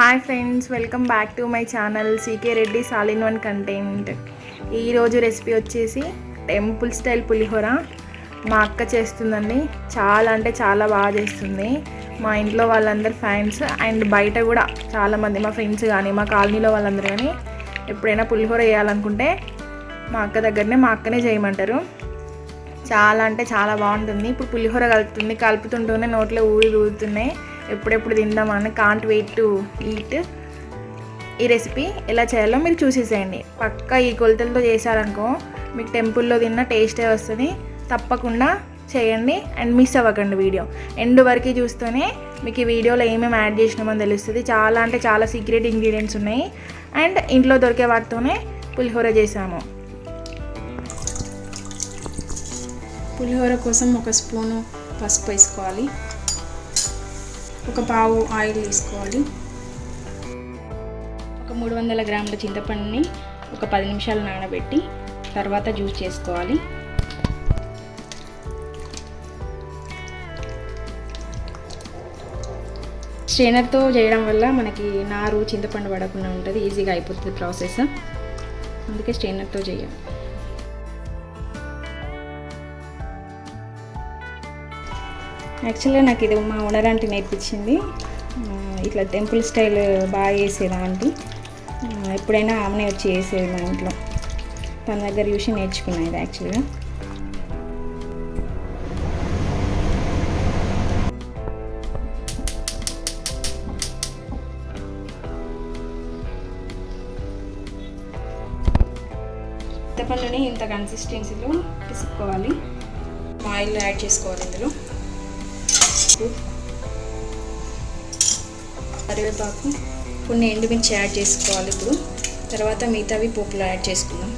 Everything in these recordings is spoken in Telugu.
Hi friends welcome back to my channel CK Reddy all in one content ఈరోజు రెసిపీ వచ్చేసి టెంపుల్ స్టైల్ పులిహోర. మా అక్క చేస్తుందండి. చాలా అంటే చాలా బాగా చేస్తుంది. మా ఇంట్లో వాళ్ళందరు ఫ్యాన్స్ అండ్ బయట కూడా చాలామంది మా ఫ్రెండ్స్ కానీ మా కాలనీలో వాళ్ళందరూ కానీ ఎప్పుడైనా పులిహోర వేయాలనుకుంటే మా అక్క దగ్గరనే మా అక్కనే చేయమంటారు. చాలా అంటే చాలా బాగుంటుంది. ఇప్పుడు పులిహోర కలుపుతుంది కలుపుతుంటూనే నోట్లో ఊరి ఊరుతున్నాయి. ఎప్పుడెప్పుడు తిందామని కాంట్ వెయిట్ టు ఈట్ ఈ రెసిపీ ఎలా చేయాలో మీరు చూసేసేయండి. పక్క ఈ కొలతలతో చేశారనుకో మీకు టెంపుల్లో తిన్న టేస్టే వస్తుంది. తప్పకుండా చేయండి అండ్ మిస్ అవ్వకండి వీడియో ఎండ్ వరకు చూస్తూనే మీకు ఈ వీడియోలో ఏమేమి యాడ్ చేసినామని తెలుస్తుంది. చాలా అంటే చాలా సీక్రెట్ ఇంగ్రీడియంట్స్ ఉన్నాయి. అండ్ ఇంట్లో దొరికే వాటితోనే పులిహోర చేసాము పులిహోర కోసం ఒక స్పూను పసుపు వేసుకోవాలి. ఒక పావు ఆయిల్ తీసుకోవాలి. ఒక మూడు వందల గ్రాముల చింతపండుని ఒక పది నిమిషాలు నానబెట్టి తర్వాత జ్యూస్ చేసుకోవాలి. స్ట్రైనర్తో చేయడం వల్ల మనకి నారు చింతపండు పడకుండా ఉంటుంది ఈజీగా అయిపోతుంది ప్రాసెస్. అందుకే స్ట్రైనర్తో చేయాలి. యాక్చువల్గా నాకు ఇది మా ఓనర్ ఆంటీ నేర్పించింది. ఇట్లా టెంపుల్ స్టైల్ బాగా చేసేది ఆంటీ. ఎప్పుడైనా ఆమెనే వచ్చి చేసేది మా ఇంట్లో. తన దగ్గర చూసి నేర్చుకున్నాను ఇది యాక్చువల్గా చింతపండుని ఇంత కన్సిస్టెన్సీలో తీసుకోవాలి. ఆయిల్ యాడ్ చేసుకోవాలి ఇందులో. కరివేపాకు కొన్ని ఎండుమిర్చి యాడ్ చేసుకోవాలి ఇప్పుడు. తర్వాత మిగతావి పోపులో యాడ్ చేసుకుందాం.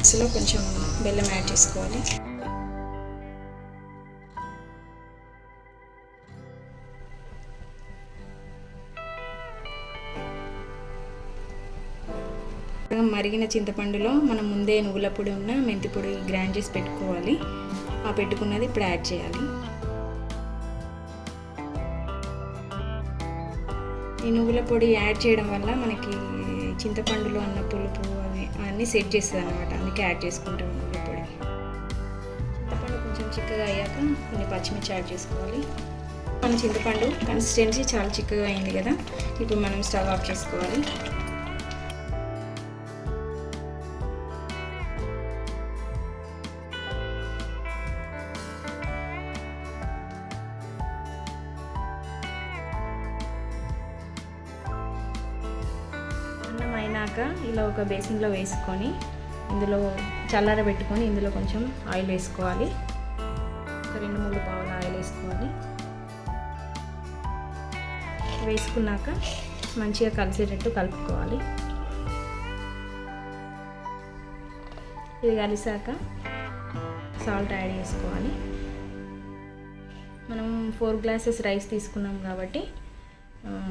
అసలు కొంచెం బెల్లం యాడ్ చేసుకోవాలి. మరిగిన చింతపండులో మనం ముందే నువ్వుల పొడి ఉన్న మెంతి పొడి గ్రైండ్ చేసి పెట్టుకోవాలి. ఆ పెట్టుకున్నది ఇప్పుడు యాడ్ చేయాలి. ఈ నువ్వుల పొడి యాడ్ చేయడం వల్ల మనకి చింతపండులో ఉన్న పులుపు అవి అన్నీ సెట్ చేస్తుంది అనమాట అందుకే యాడ్ చేసుకుంటాం నువ్వుల పొడి. చింతపండు కొంచెం చిక్కగా అయ్యాక కొన్ని పచ్చిమిర్చి యాడ్ చేసుకోవాలి. మన చింతపండు కన్సిస్టెన్సీ చాలా చిక్కగా అయింది కదా. ఇప్పుడు మనం స్టవ్ ఆఫ్ చేసుకోవాలి. అన్నం ఇలా ఒక బేసిన్లో వేసుకొని ఇందులో చల్లార పెట్టుకొని ఇందులో కొంచెం ఆయిల్ వేసుకోవాలి. ఒక రెండు మూడు పావుల ఆయిల్ వేసుకోవాలి. వేసుకున్నాక మంచిగా కలిసేటట్టు కలుపుకోవాలి. ఇది కలిసాక సాల్ట్ యాడ్ చేసుకోవాలి. మనం ఫోర్ గ్లాసెస్ రైస్ తీసుకున్నాం కాబట్టి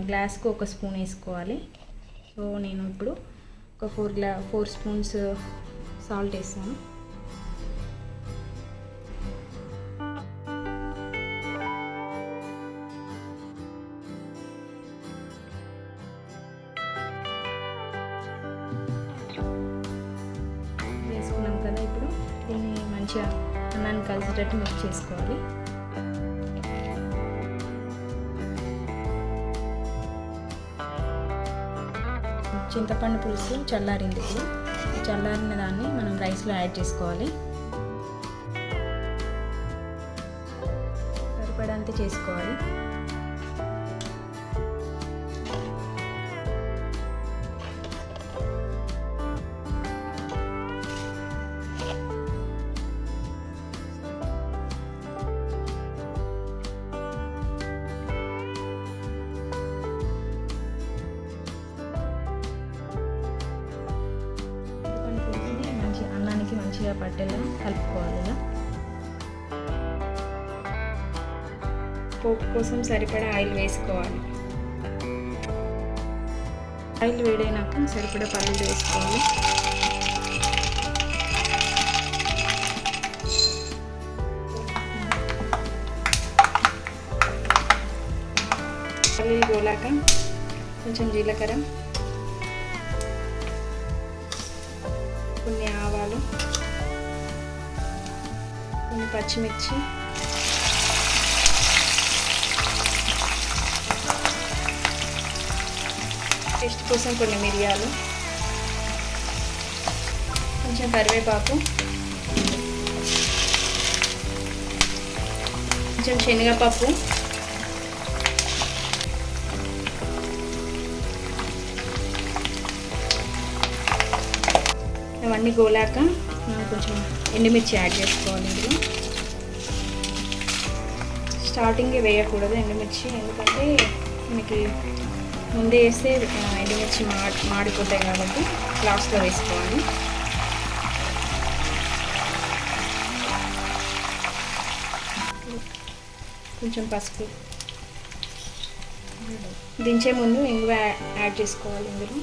గ్లాస్కు ఒక స్పూన్ వేసుకోవాలి. సో నేను ఇప్పుడు ఒక ఫోర్ గ్లా ఫోర్ స్పూన్స్ సాల్ట్ వేస్తాను వేసుకున్నాం కదా ఇప్పుడు దీన్ని మంచిగా అన్నాన్ని కలిసేటట్టు మిక్స్ చేసుకోవాలి. చింతపండు పులుసు చల్లారింది ఇప్పుడు. చల్లారిన దాన్ని మనం రైస్లో యాడ్ చేసుకోవాలి. సరిపడంత చేసుకోవాలి. అన్నానికి పట్టేలా కలుపుకోవాలి ఇలా. పోపు కోసం సరిపడా ఆయిల్ వేసుకోవాలి. ఆయిల్ వేడైనాక సరిపడా పల్లీలు వేసుకోవాలి. పల్లీలు గోలాక కొంచెం జీలకర్ర కొన్ని ఆవాలు కొన్ని పచ్చిమిర్చి. టేస్ట్ కోసం కొన్ని మిరియాలు. కొంచెం కరివేపాకు. కొంచెం శనగపప్పు. ఇవన్నీ గోలాక కొంచెం ఎండుమిర్చి యాడ్ చేసుకోవాలి ఇందులో. స్టార్టింగే వేయకూడదు ఎండుమిర్చి ఎందుకంటే మనకి ముందే వేస్తే ఎండుమిర్చి మా మాడిపోతాయి కాబట్టి లాస్ట్లో వేసుకోవాలి. కొంచెం పసుపు. దించే ముందు ఇంగువ యాడ్ చేసుకోవాలి ఇందులో.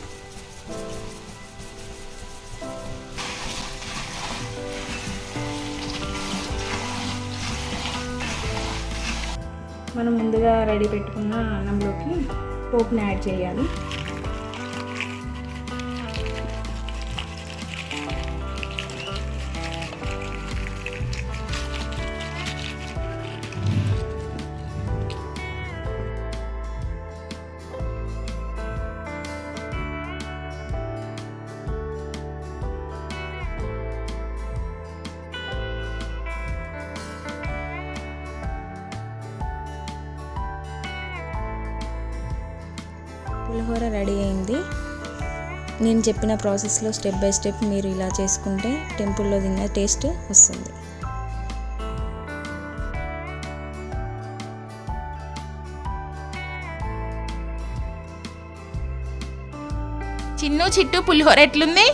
మనం ముందుగా రెడీ పెట్టుకున్న అన్నంలోకి పోపుని యాడ్ చేయాలి. పులిహోర రెడీ అయింది. నేను చెప్పిన ప్రాసెస్లో స్టెప్ బై స్టెప్ మీరు ఇలా చేసుకుంటే టెంపుల్లో తిన్న టేస్ట్ వస్తుంది. చిన్ను చిట్టు పులిహోర ఎట్లుంది?